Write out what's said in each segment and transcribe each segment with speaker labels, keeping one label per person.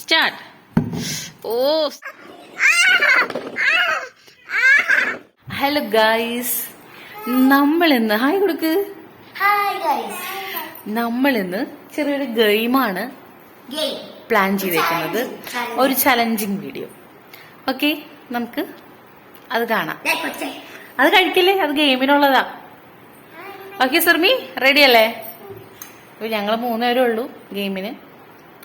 Speaker 1: Start. ഓ hello guys. നമ്മൾ ഇന്ന് hi കൊടുക്ക്.
Speaker 2: ഹായ്
Speaker 1: ഇന്ന് ചെറിയൊരു ഗെയിമാണ്
Speaker 2: ഗെയിം.
Speaker 1: പ്ലാൻ ചെയ്തേക്കുന്നത്. ഒരു ചലഞ്ചിങ് വീഡിയോ ഓക്കെ നമുക്ക് അത് കാണാം. അത് കഴിക്കില്ലേ? അത് ഗെയിമിനുള്ളതാ. ഓക്കെ സർമി റെഡി അല്ലേ? ഞങ്ങൾ മൂന്നുപേരേ ഉള്ളൂ ഗെയിമിന്.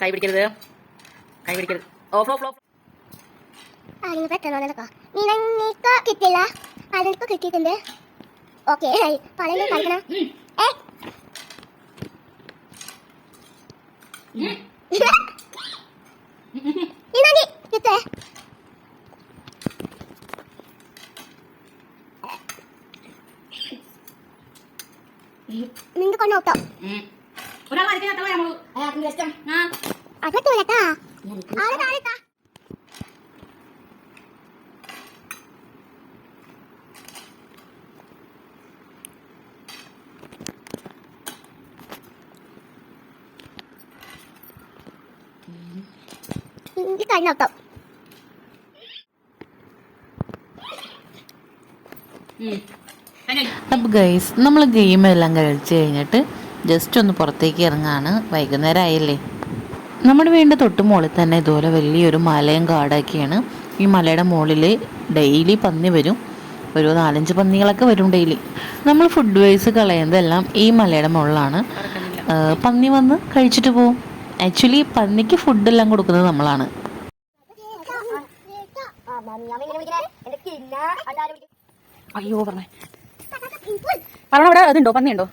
Speaker 1: കൈ പിടിക്കരുത് കൈ പിടിക്കരുത് ഓഫ് ഓഫ് ഓഫ്.
Speaker 3: അതിന് പെട്ടെന്ന് നടക്കാം നിനക്ക് കിട്ടില്ല അതിനിപ്പോ കിട്ടിയിട്ടുണ്ട്. ഓക്കെ പറയുന്നത് കളിക്കണം ഏ? ഇന്നാ കിട്ടേ നിന്റെ കൊണ്ടോട്ടോ
Speaker 1: ഒരാൾ വരയ്ക്കാൻ നമ്മൾ?
Speaker 2: അയാൾക്ക് ഇഷ്ടം?
Speaker 1: ആ.
Speaker 3: അകത്തൂലട്ടാ. ആൾ താഴെത്താ ഇത് കഴിഞ്ഞോട്ടോ
Speaker 1: അപ്പോൾ ഗൈസ് നമ്മൾ ഗെയിം എല്ലാം കളിച്ച് കഴിഞ്ഞിട്ട് ജസ്റ്റ് ഒന്ന് പുറത്തേക്ക് ഇറങ്ങാണ്. വൈകുന്നേരം ആയില്ലേ? നമ്മുടെ വീടിന്റെ തൊട്ട് മുകളിൽ തന്നെ ഇതുപോലെ വലിയൊരു മലയും കാടൊക്കെയാണ്. ഈ മലയുടെ മുകളിൽ ഡെയിലി പന്നി വരും. ഒരു നാലഞ്ച് പന്നികളൊക്കെ വരും ഡെയിലി നമ്മൾ ഫുഡ് വേസ്റ്റ് കളയുന്നതെല്ലാം ഈ മലയുടെ മുകളിലാണ്. പന്നി വന്ന് കഴിച്ചിട്ട് പോവും. ആക്ച്വലി പന്നിക്ക് ഫുഡെല്ലാം കൊടുക്കുന്നത് നമ്മളാണ്. അയ്യോ പറഞ്ഞേ. പറഞ്ഞ അവിടെ അതുണ്ടോ? പന്നിയുണ്ടോ?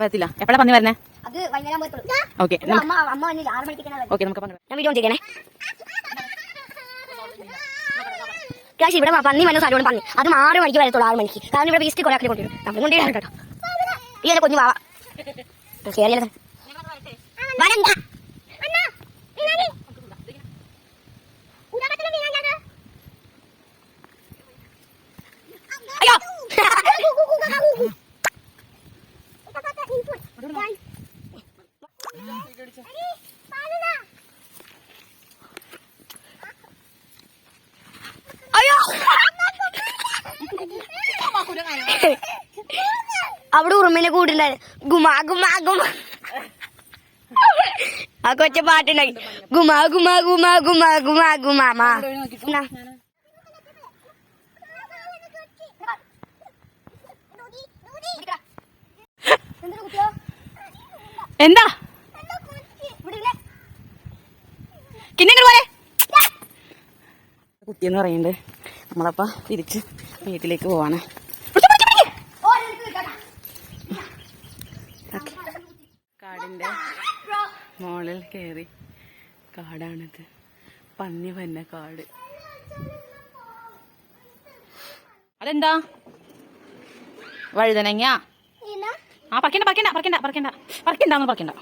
Speaker 1: വരത്തില്ല. എപ്പോഴാണ് പന്നി വരണേ?
Speaker 2: അത് വൈകുന്നേരം പോയപ്പോഴും
Speaker 1: ഓക്കെ
Speaker 2: അമ്മ അമ്മ വന്നില്ല ആറ് മണിക്ക്
Speaker 1: ഓക്കെ നമുക്ക്
Speaker 2: ഞാൻ വീഡിയോ ചെയ്യണേ കാശ് ഇവിടെ പന്നി വന്ന സ്ഥലമാണ് പന്നി. അതും ആറ് മണിക്ക് വരത്തുള്ളൂ ആറ് മണിക്ക്. കാരണം ഇവിടെ വേസ്റ്റ് കുറെ കൊണ്ടുവരും. നമ്മൾ കൊണ്ടുവരാൻ കേട്ടോ. ഈ കൊഞ്ഞു കുഞ്ഞു വാവ ശരിയല്ല വരണ്ട അയ്യോ അയ്യോ അവിടെ ഉറുമ്പിനെ കൂട്ടുണ്ടായിരുന്നു ഗുമാ ഗുമാ ഗുമാ. ആ കൊച്ച പാട്ടുണ്ടാക്കി ഗുമാ ഗുമാ ഗുമാ ഗുമാ ഗുമാ ഗുമാ മാ. എന്നാ?
Speaker 1: എന്താ? കിന്നെങ്ങോട്ട് പോലെ കുട്ടിയെന്ന് പറയുന്നുണ്ട്. നമ്മളപ്പ തിരിച്ച് വീട്ടിലേക്ക് പോവാണ്. കാടിന്റെ മോളിൽ കയറി കാടാണിത്. പന്നി വന്ന കാട്. അതെന്താ? വഴുതനങ്ങ. ആ പറക്കണ്ട പറക്കണ്ട പറക്കണ്ട പറക്കണ്ട. പറിക്കണ്ടാന്ന് പറിക്കണ്ട.